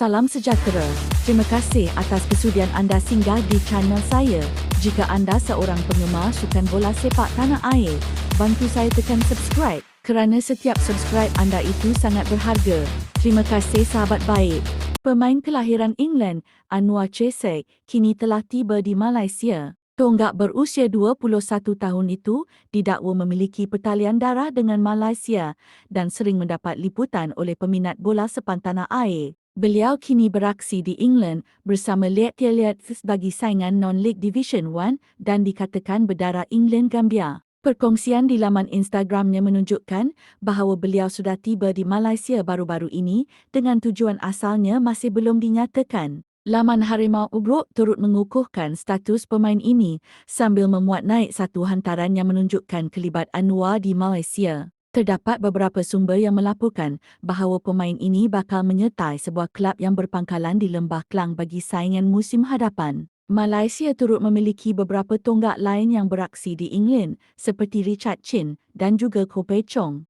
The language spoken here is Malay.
Salam sejahtera. Terima kasih atas kesudian anda singgah di channel saya. Jika anda seorang penggemar sukan bola sepak tanah air, bantu saya tekan subscribe kerana setiap subscribe anda itu sangat berharga. Terima kasih sahabat baik. Pemain kelahiran England, Anwar Chesek, kini telah tiba di Malaysia. Tonggak berusia 21 tahun itu didakwa memiliki pertalian darah dengan Malaysia dan sering mendapat liputan oleh peminat bola sepan tanah air. Beliau kini beraksi di England bersama Leeds Leeds bagi saingan non-League Division 1 dan dikatakan berdarah England Gambia. Perkongsian di laman Instagramnya menunjukkan bahawa beliau sudah tiba di Malaysia baru-baru ini dengan tujuan asalnya masih belum dinyatakan. Laman Harimau Ubruk turut mengukuhkan status pemain ini sambil memuat naik satu hantaran yang menunjukkan kelibat Anwar di Malaysia. Terdapat beberapa sumber yang melaporkan bahawa pemain ini bakal menyertai sebuah kelab yang berpangkalan di Lembah Kelang bagi saingan musim hadapan. Malaysia turut memiliki beberapa tonggak lain yang beraksi di England seperti Richard Chin dan juga Ko Pei Chong.